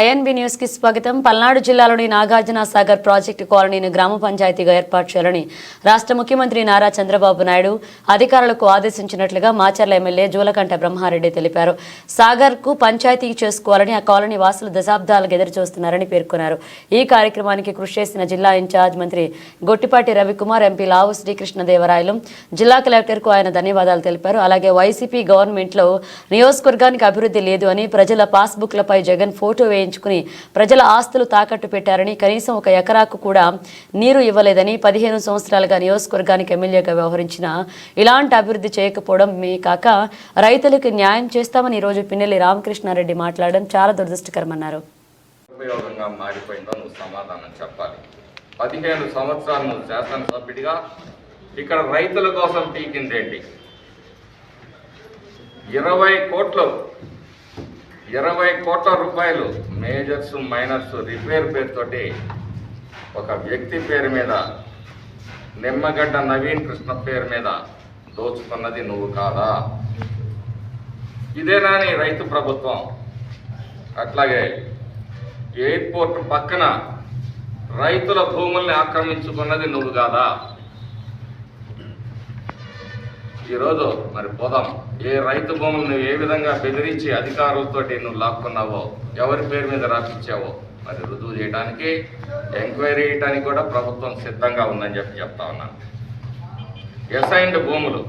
INB న్యూస్కి స్వాగతం. పల్నాడు జిల్లాలోని నాగార్జున సాగర్ ప్రాజెక్టు కాలనీని గ్రామ పంచాయతీగా ఏర్పాటు చేయాలని రాష్ట్ర ముఖ్యమంత్రి నారా చంద్రబాబు నాయుడు అధికారులకు ఆదేశించినట్లుగా మాచర్ల ఎమ్మెల్యే జూలకంఠ బ్రహ్మారెడ్డి తెలిపారు. సాగర్కు పంచాయతీ చేసుకోవాలని ఆ కాలనీ వాసులు దశాబ్దాలకు ఎదురు చూస్తున్నారని పేర్కొన్నారు. ఈ కార్యక్రమానికి కృషి చేసిన జిల్లా ఇన్ఛార్జ్ మంత్రి గొట్టిపాటి రవికుమార్ ఎంపీ లావు శ్రీకృష్ణదేవరాయలు జిల్లా కలెక్టర్కు ఆయన ధన్యవాదాలు తెలిపారు. అలాగే వైసీపీ గవర్నమెంట్లో నియోజకవర్గానికి అభివృద్ధి లేదు అని ప్రజల పాస్బుక్లపై జగన్ ఫోటో వేయించుకుని ప్రజల ఆస్తులు తాకట్టు పెట్టారని కనీసం ఒక ఎకరాకు కూడా నీరు ఇవ్వలేదని పదిహేను సంవత్సరాలుగా నియోజకవర్గానికి ఎమ్మెల్యేగా వ్యవహరించిన ఇలాంటి అభివృద్ధి చేయకపోవడం మీ కాక రైతులకు న్యాయం చేస్తామని ఈరోజు పిన్నెల్లి రామకృష్ణారెడ్డి మాట్లాడడం చాలా దురదృష్టకరమన్నారు. ఉపయోగంగా మారిపోయిందో నువ్వు సమాధానం చెప్పాలి. పదిహేను సంవత్సరాలు నువ్వు శాసనసభ్యుడిగా ఇక్కడ రైతుల కోసం పీకిందేంటి? ఇరవై కోట్లు ఇరవై కోట్ల రూపాయలు మేజర్స్ మైనర్స్ రిపేర్ పేరుతోటి ఒక వ్యక్తి పేరు మీద నిమ్మగడ్డ నవీన్ కృష్ణ పేరు మీద దోచుకున్నది నువ్వు కాదా? ఇదేనా నీ రైతు ప్రభుత్వం. అట్లాగే ఎయిర్పోర్ట్ పక్కన రైతుల భూముల్ని ఆక్రమించుకున్నది నువ్వు కాదా? ఈరోజు మరి పోదాం. ఏ రైతు భూములు నువ్వు ఏ విధంగా బెదిరించి అధికారులతో నువ్వు లాక్కున్నావో ఎవరి పేరు మీద రాసిచ్చావో మరి రుజువు చేయడానికి ఎంక్వైరీ చేయడానికి కూడా ప్రభుత్వం సిద్ధంగా ఉందని చెప్పి చెప్తా ఉన్నాను. ఎసైన్డ్ భూములు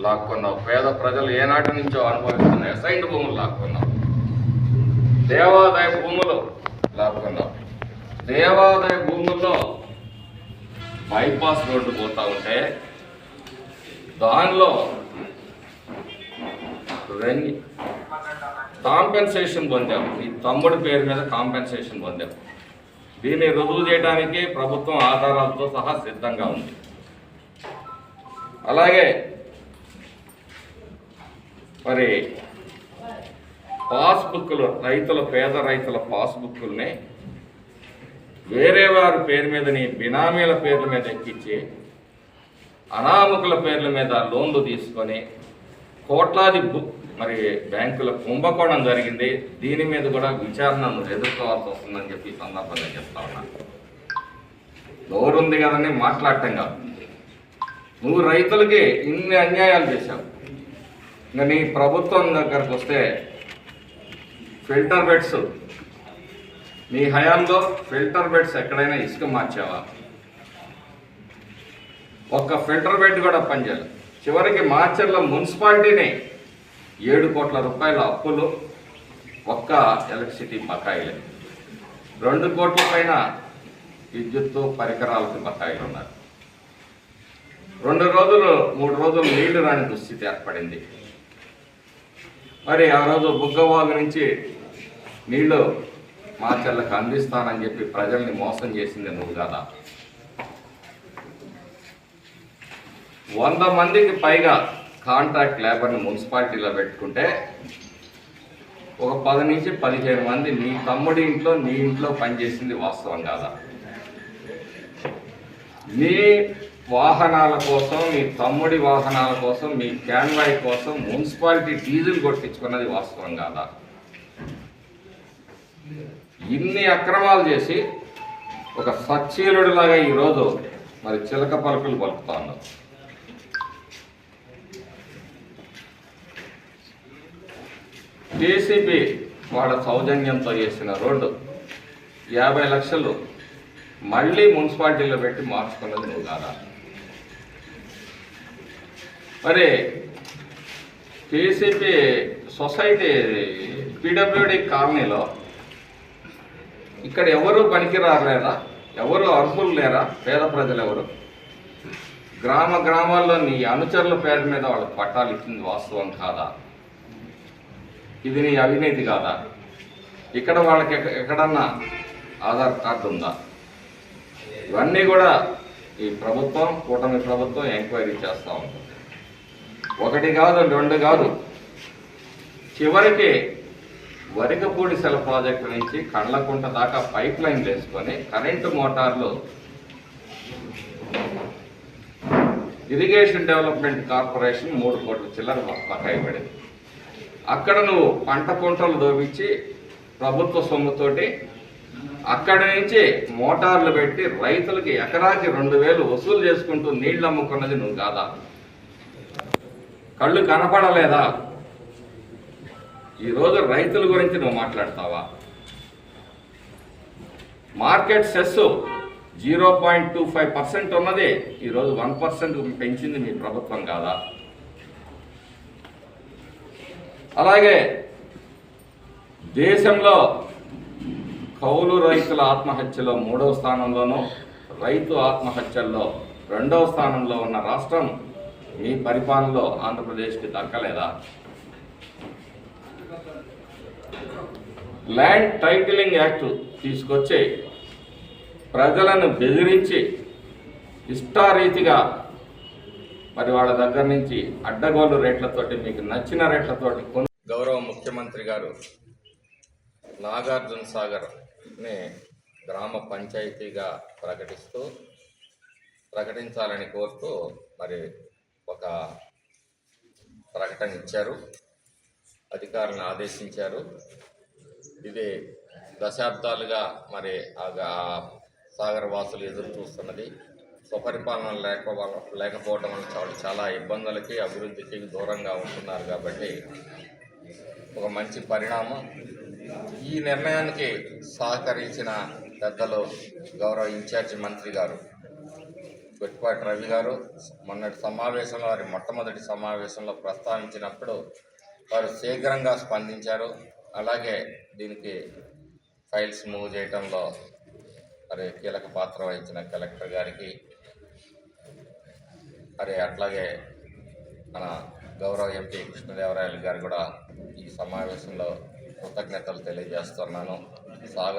లాక్కున్నావు. పేద ప్రజలు ఏనాటి నుంచో అనుభవిస్తున్న ఎసైన్డ్ భూములు లాక్కున్నావు. దేవాదాయ భూములు లాక్కున్నావు. దేవాదాయ భూముల్లో బైపాస్ రోడ్డు పోతా ఉంటే దానిలో రెండు. కాంపెన్సేషన్ పొందాం. ఈ తమ్ముడి పేరు మీద కాంపెన్సేషన్ పొందాం. దీన్ని రుజువు చేయడానికి ప్రభుత్వం ఆధారాలతో సహా సిద్ధంగా ఉంది. అలాగే మరి పాస్బుక్లు రైతుల పేద రైతుల పాస్బుక్కుల్ని వేరే వారి పేరు మీద నీ బినామీల పేర్ల మీద ఎక్కించి అనామకుల పేర్ల మీద లోన్లు తీసుకొని కోట్లాది బుక్ మరి బ్యాంకుల కుంభకోణం జరిగింది. దీని మీద కూడా విచారణను ఎదుర్కోవాల్సి వస్తుందని చెప్పి సందర్భంగా చెప్తా ఉన్నాను నోరుంది కదని మాట్లాడటం కాదు. నువ్వు రైతులకి ఇన్ని అన్యాయాలు చేశావు. ఇంకా నీ ప్రభుత్వం దగ్గరకు వస్తే ఫిల్టర్ బెడ్స్ నీ హయాంలో ఫిల్టర్ బెడ్స్ ఎక్కడైనా ఇసుక మార్చావా? ఒక్క ఫిల్టర్ బెడ్ కూడా పనిచేయాలి చివరికి మాచర్ల మున్సిపాలిటీని ఏడు కోట్ల రూపాయల అప్పులు ఒక్క ఎలక్ట్రిసిటీ బకాయిలే. రెండు కోట్ల పైన విద్యుత్తు పరికరాలకు బకాయిలు ఉన్నారు రెండు రోజులు మూడు రోజులు నీళ్ళు రాని దుస్థితి ఏర్పడింది. మరి ఆ రోజు బుగ్గవాగు నుంచి నీళ్ళు మార్చర్లకు అందిస్తానని చెప్పి ప్రజల్ని మోసం చేసింది నువ్వు కదా? వంద మందికి పైగా కాంట్రాక్ట్ లేబర్ని మున్సిపాలిటీలో పెట్టుకుంటే ఒక పది నుంచి పదిహేను మంది నీ తమ్ముడి ఇంట్లో నీ ఇంట్లో పనిచేసింది వాస్తవం కాదా? నీ వాహనాల కోసం మీ తమ్ముడి వాహనాల కోసం మీ క్యాన్వాయ్ కోసం మున్సిపాలిటీ డీజిల్ కొట్టించుకున్నది వాస్తవం కాదా? ఇన్ని అక్రమాలు చేసి ఒక సచ్చీలుడిలాగా ఈరోజు మరి చిలక పలుకులు పలుకుతా ఉన్నావు జేసీబీ వాళ్ళ సౌజన్యంతో చేసిన రోడ్డు. యాభై లక్షలు మళ్ళీ మున్సిపాలిటీలో పెట్టి మార్చుకున్నది నువ్వు కాదా? మరి కేసీపీ సొసైటీ పీడబ్ల్యూడి కాలనీలో ఇక్కడ ఎవరు పనికి రాలేరా ఎవరు అర్హులు లేరా? పేద ప్రజలు ఎవరు? గ్రామ గ్రామాల్లో నీ అనుచరుల పేరు మీద వాళ్ళకి పట్టాలు ఇచ్చింది వాస్తవం కాదా? ఇది నీ అవినీతి కాదా? ఇక్కడ వాళ్ళకి ఎక్కడన్నా ఆధార్ కార్డు ఉందా? ఇవన్నీ కూడా ఈ ప్రభుత్వం కూటమి ప్రభుత్వం ఎంక్వైరీ చేస్తూ ఉంటుంది ఒకటి కాదు రెండు కాదు. చివరికి వరికపూడి సెల ప్రాజెక్టు నుంచి కండ్లకుంట దాకా పైప్ లైన్ వేసుకొని కరెంటు మోటార్లు ఇరిగేషన్ డెవలప్మెంట్ కార్పొరేషన్ మూడు కోట్ల చిల్లర బకాయి పడింది. అక్కడ నువ్వు పంట పంటలు దోపించి ప్రభుత్వ సొమ్ముతోటి అక్కడ నుంచి మోటార్లు పెట్టి రైతులకి ఎకరాకి రెండు వేలు వసూలు చేసుకుంటూ నీళ్ళు అమ్ముకున్నది నువ్వు కాదా? కళ్ళు కనపడలేదా? ఈరోజు రైతుల గురించి నువ్వు మాట్లాడతావా? Market cess zero point two five percent ఉన్నది. ఈరోజు వన్ పర్సెంట్ పెంచింది మీ ప్రభుత్వం కాదా? అలాగే దేశంలో కౌలు రైతుల ఆత్మహత్యలో మూడవ స్థానంలోనూ రైతు ఆత్మహత్యల్లో రెండవ స్థానంలో ఉన్న రాష్ట్రం మీ పరిపాలనలో ఆంధ్రప్రదేశ్కి దక్కలేదా? ల్యాండ్ టైటిలింగ్ యాక్ట్ తీసుకొచ్చి ప్రజలను బెదిరించి ఇష్టారీతిగా మరి వాళ్ళ దగ్గర నుంచి అడ్డగోలు రేట్లతోటి మీకు నచ్చిన రేట్లతోటి కొను గౌరవ ముఖ్యమంత్రి గారు నాగార్జున సాగర్ని గ్రామ పంచాయతీగా ప్రకటిస్తూ ప్రకటించాలని కోరుతూ మరి ఒక ప్రకటన ఇచ్చారు. అధికారులను ఆదేశించారు. ఇది దశాబ్దాలుగా మరి ఆ సాగర్ వాసులు ఎదురు చూస్తున్నది. స్వపరిపాలన లేక లేకపోవడం వల్ల చాలా చాలా ఇబ్బందులకి అభివృద్ధికి దూరంగా ఉంటున్నారు కాబట్టి ఒక మంచి పరిణామం. ఈ నిర్ణయానికి సహకరించిన పెద్దలు గౌరవ ఇన్ఛార్జి మంత్రి గారు గొట్టిపాటి రవి గారు మొన్నటి సమావేశంలో వారి మొట్టమొదటి సమావేశంలో ప్రస్తావించినప్పుడు వారు శీఘ్రంగా స్పందించారు. అలాగే దీనికి ఫైల్స్ మూవ్ చేయడంలో మరి కీలక పాత్ర వహించిన కలెక్టర్ గారికి మరి అట్లాగే మన గౌరవ ఎంపీ కృష్ణదేవరాయలు గారు కూడా ఈ సమావేశంలో కృతజ్ఞతలు తెలియజేస్తున్నాను. సాగర్